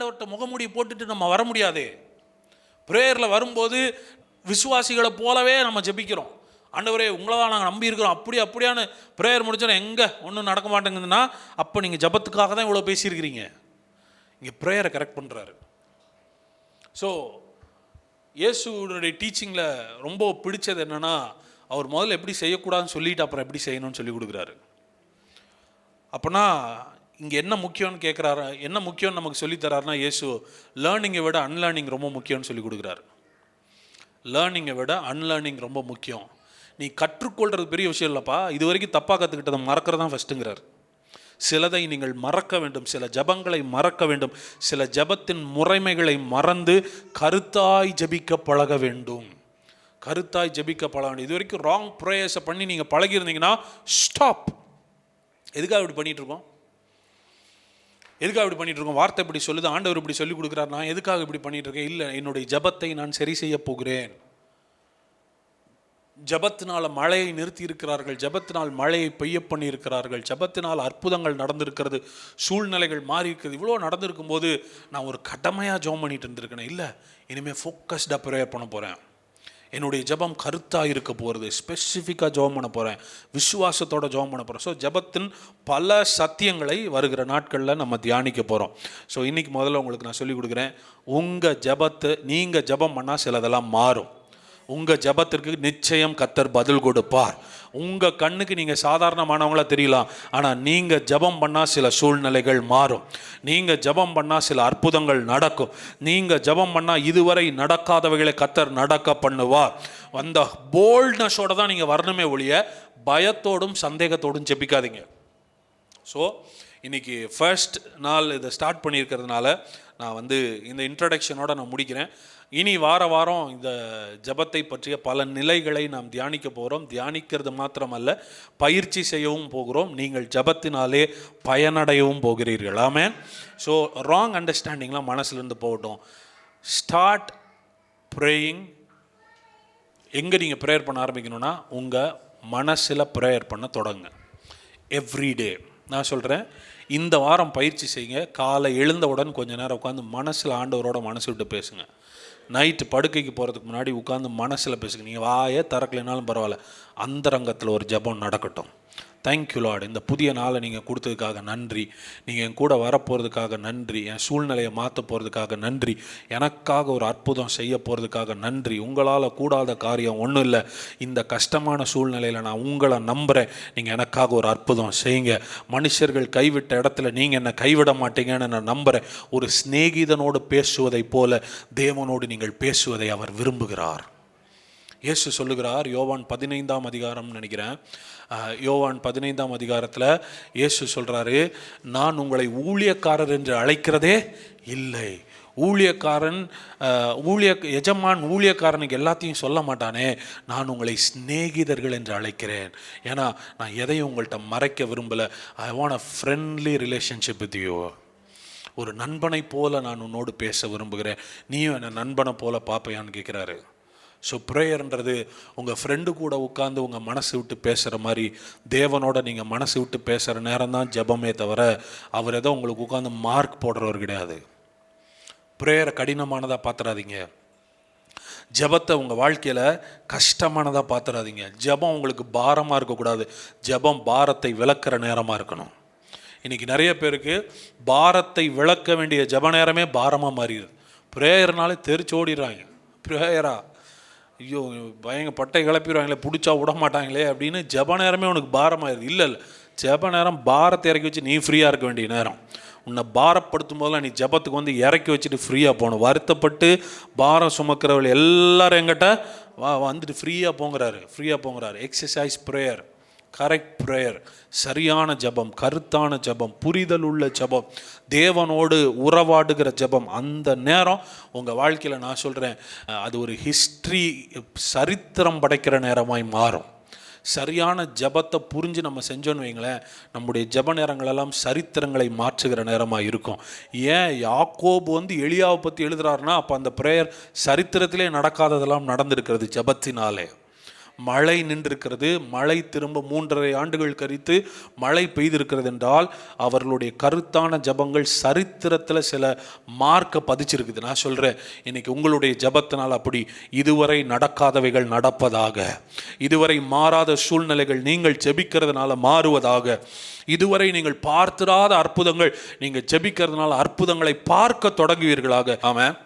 ஆண்டவர்கிட்ட முகமூடி போட்டுட்டு நம்ம வர முடியாது. ப்ரேயரில் வரும்போது விசுவாசிகளை போலவே நம்ம ஜெபிக்கிறோம். ஆண்டவரே உங்களை தான் நாங்கள் நம்பி இருக்கிறோம். அப்படி அப்படியான ப்ரேயர் முடிச்சோன்னா எங்கே ஒன்றும் நடக்க மாட்டேங்குதுன்னா அப்போ நீங்கள் ஜபத்துக்காக தான் இவ்வளோ பேசியிருக்கிறீங்க. இங்கே ப்ரேயரை கரெக்ட் பண்ணுறாரு ஸோ இயேசுடைய டீச்சிங்கில் ரொம்ப பிடிச்சது என்னென்னா அவர் முதல்ல எப்படி செய்யக்கூடாதுன்னு சொல்லிட்டு அப்புறம் எப்படி செய்யணும்னு சொல்லி கொடுக்குறாரு. அப்போனா இங்கே என்ன முக்கியம்னு கேட்குறாரு என்ன முக்கியம்னு நமக்கு சொல்லித்தராருனா இயேசு லேர்னிங்கை விட அன்லேர்னிங் ரொம்ப முக்கியம்னு சொல்லி கொடுக்குறாரு. லேர்னிங்கை விட அன்லேர்னிங் ரொம்ப முக்கியம். நீ கற்றுக்கொள்கிறது பெரிய விஷயம் இல்லைப்பா. இது வரைக்கும் தப்பாக கற்றுக்கிட்டதை மறக்கிறது தான் ஃபஸ்ட்டுங்கிறார் சிலதை நீங்கள் மறக்க வேண்டும். சில ஜபங்களை மறக்க வேண்டும். சில ஜபத்தின் முறைமைகளை மறந்து கருத்தாய் ஜபிக்க பழக வேண்டும். கருத்தாய் ஜபிக்க பழக வேண்டும். இது வரைக்கும் ராங் ப்ரேயர்ஸை பண்ணி நீங்கள் பழகியிருந்தீங்கன்னா ஸ்டாப் எதுக்காக இப்படி பண்ணிகிட்ருக்கோம் இருக்கோம்? எதுக்காக இப்படி பண்ணிட்டு இருக்கோம் வார்த்தை இப்படி சொல்லுது ஆண்டவர் இப்படி சொல்லி கொடுக்குறாரு நான் எதுக்காக இப்படி பண்ணிட்டு இருக்கேன் இல்லை என்னுடைய ஜபத்தை நான் சரி செய்ய போகிறேன். ஜபத்தினால் மழையை நிறுத்தி இருக்கிறார்கள் ஜபத்தினால் மழையை பெய்ய பண்ணியிருக்கிறார்கள் ஜபத்தினால் அற்புதங்கள் நடந்திருக்கிறது சூழ்நிலைகள் மாறி இருக்கிறது இவ்வளோ நடந்திருக்கும் போது நான் ஒரு கடமையாக ஜோம் பண்ணிட்டு இருந்திருக்கேன். இல்லை இனிமேல் ஃபோக்கஸ்டாக ப்ரேயர் பண்ண போகிறேன் என்னுடைய ஜெபம் கருத்தாக இருக்க போகிறது ஸ்பெசிஃபிக்காக ஜபம் பண்ண போகிறேன் விசுவாசத்தோட ஜெபம் பண்ண போகிறேன் ஸோ ஜபத்தின் பல சத்தியங்களை வருகிற நாட்களில் நம்ம தியானிக்க போகிறோம் ஸோ இன்றைக்கி முதல்ல உங்களுக்கு நான் சொல்லிக் கொடுக்குறேன். உங்கள் ஜபத்தை நீங்கள் ஜெபம் பண்ணால் சிலதெல்லாம் மாறும். உங்கள் ஜெபத்திற்கு நிச்சயம் கத்தர் பதில் கொடுப்பார். உங்கள் கண்ணுக்கு நீங்கள் சாதாரணமானவங்களா தெரியலாம். ஆனால் நீங்கள் ஜெபம் பண்ணால் சில சூழ்நிலைகள் மாறும். நீங்கள் ஜெபம் பண்ணால் சில அற்புதங்கள் நடக்கும். நீங்கள் ஜெபம் பண்ணால் இதுவரை நடக்காதவைகளை கத்தர் நடக்க பண்ணுவார். அந்த போல்ட்னஸோட தான் நீங்கள் வரணுமே ஒழிய பயத்தோடும் சந்தேகத்தோடும் ஜெபிக்காதீங்க. ஸோ இன்றைக்கி ஃபர்ஸ்ட் நாள் இதை ஸ்டார்ட் பண்ணியிருக்கிறதுனால நான் வந்து இந்த இன்ட்ரடக்ஷனோட நான் முடிக்கிறேன். இனி வார வாரம் இந்த ஜபத்தை பற்றிய பல நிலைகளை நாம் தியானிக்க போகிறோம் தியானிக்கிறது மாத்திரமல்ல பயிற்சி செய்யவும் போகிறோம். நீங்கள் ஜபத்தினாலே பயனடையவும் போகிறீர்கள். ஆமே ஸோ ராங் அண்டர்ஸ்டாண்டிங்லாம் மனசுலேருந்து போகட்டும். ஸ்டார்ட் ப்ரேயிங் எங்கே நீங்கள் ப்ரேயர் பண்ண ஆரம்பிக்கணும்னா உங்கள் மனசில் ப்ரேயர் பண்ண தொடங்க எவ்ரிடே நான் சொல்கிறேன் இந்த வாரம் பயிற்சி செய்யுங்க. காலை எழுந்தவுடன் கொஞ்ச நேரம் உட்காந்து மனசில் ஆண்டவரோட மனசு விட்டு பேசுங்க. நைட்டு படுக்கைக்கு போகிறதுக்கு முன்னாடி உட்காந்து மனசில் பேசுங்க. நீங்கள் வாயே திறக்கலைனாலும் பரவாயில்ல. அந்தரங்கத்தில் ஒரு ஜெபம் நடக்கட்டும். தேங்க்யூ லார்டு இந்த புதிய நாளை நீங்கள் கொடுத்ததுக்காக நன்றி. நீங்கள் என் கூட வரப்போகிறதுக்காக நன்றி. என் சூழ்நிலையை மாற்ற போகிறதுக்காக நன்றி. எனக்காக ஒரு அற்புதம் செய்ய போகிறதுக்காக நன்றி. உங்களால் கூடாத காரியம் ஒன்றும் இல்லை. இந்த கஷ்டமான சூழ்நிலையில் நான் உங்களை நம்புகிறேன் நீங்கள் எனக்காக ஒரு அற்புதம் செய்யுங்க. மனுஷர்கள் கைவிட்ட இடத்துல நீங்கள் என்னை கைவிட மாட்டீங்கன்னு நான் நம்புகிறேன் ஒரு சிநேகிதனோடு பேசுவதைப் போல தேவனோடு நீங்கள் பேசுவதை அவர் விரும்புகிறார். இயேசு சொல்லுகிறார் யோவான் பதினைந்தாம் அதிகாரம்னு நினைக்கிறேன். யோவான் பதினைந்தாம் அதிகாரத்தில் இயேசு சொல்கிறாரு நான் உங்களை ஊழியக்காரர் என்று அழைக்கிறதே இல்லை. ஊழியக்காரன் ஊழிய எஜமான் ஊழியக்காரனுக்கு எல்லாத்தையும் சொல்ல மாட்டானே. நான் உங்களை சிநேகிதர்கள் என்று அழைக்கிறேன். ஏன்னா நான் எதையும் உங்கள்கிட்ட மறைக்க விரும்பலை. I want a friendly relationship with you ஒரு நண்பனை போல நான் உன்னோடு பேச விரும்புகிறேன். நீயும் என்னை நண்பனை போல பார்ப்பையான்னு கேட்குறாரு ஸோ ப்ரேயர்ன்றது உங்கள் ஃப்ரெண்டு கூட உட்காந்து உங்கள் மனசு விட்டு பேசுகிற மாதிரி தேவனோட நீங்கள் மனசு விட்டு பேசுகிற நேரம் தான் ஜெபமே தவிர அவர் ஏதோ உங்களுக்கு உட்காந்து மார்க் போடுறவர் கிடையாது. ப்ரேயரை கடினமானதாக பார்த்துறாதீங்க ஜெபத்தை உங்கள் வாழ்க்கையில் கஷ்டமானதாக பார்த்துறாதீங்க ஜெபம் உங்களுக்கு பாரமாக இருக்கக்கூடாது. ஜெபம் பாரத்தை விளக்குற நேரமாக இருக்கணும். இன்றைக்கி நிறைய பேருக்கு பாரத்தை விளக்க வேண்டிய ஜப நேரமே பாரமாக மாறிடுது. ப்ரேயர்னாலே தெரிச்சு ஓடிடுறாங்க ப்ரேயராக ஐயோ பயங்க பட்டை கிளப்பிடுவாங்களே பிடிச்சா விட மாட்டாங்களே அப்படின்னு ஜெப நேரமே உனக்கு பாரமாயிருது இல்லை இல்லை. ஜெப நேரம் பாரத்தை இறக்கி வச்சு நீ ஃப்ரீயாக இருக்க வேண்டிய நேரம். உன்னை பாரப்படுத்தும் போதெல்லாம் நீ ஜெபத்துக்கு வந்து இறக்கி வச்சுட்டு ஃப்ரீயாக போகணும். வருத்தப்பட்டு பாரம் சுமக்கிறவள் எல்லாரும் எங்கிட்ட வா வந்துட்டு ஃப்ரீயாக போங்கிறாரு. ஃப்ரீயாக போங்கிறாரு. எக்ஸசைஸ் ப்ரேயர் கரெக்ட் ப்ரேயர் சரியான ஜெபம் கருத்தான ஜெபம் புரிதல் உள்ள ஜெபம் தேவனோடு உறவாடுகிற ஜெபம் அந்த நேரம் உங்கள் வாழ்க்கையில் நான் சொல்கிறேன் அது ஒரு ஹிஸ்ட்ரி சரித்திரம் படைக்கிற நேரமாய் மாறும். சரியான ஜெபத்தை புரிஞ்சு நம்ம செஞ்சோன்னு வைங்களேன் நம்முடைய ஜெப நேரங்களெல்லாம் சரித்திரங்களை மாற்றுகிற நேரமாக இருக்கும். ஏன் யாக்கோபு வந்து எளியாவை பற்றி எழுதுறாருன்னா அப்போ அந்த ப்ரேயர் சரித்திரத்திலே நடக்காததெல்லாம் நடந்திருக்கிறது ஜெபத்தினாலே. மழை நின்றிருக்கிறது. மழை திரும்ப மூன்றரை ஆண்டுகள் கழித்து மழை பெய்திருக்கிறது என்றால் அவர்களுடைய கருத்தான ஜபங்கள் சரித்திரத்தில் சில மார்க்கை பதிச்சிருக்குது. நான் சொல்கிறேன் இன்னைக்கு உங்களுடைய ஜபத்தினால் அப்படி இதுவரை நடக்காதவைகள் நடப்பதாக இதுவரை மாறாத சூழ்நிலைகள் நீங்கள் ஜெபிக்கிறதுனால மாறுவதாக இதுவரை நீங்கள் பார்த்திராத அற்புதங்கள் நீங்கள் ஜெபிக்கிறதுனால அற்புதங்களை பார்க்க தொடங்குவீர்களாக. ஆமாம்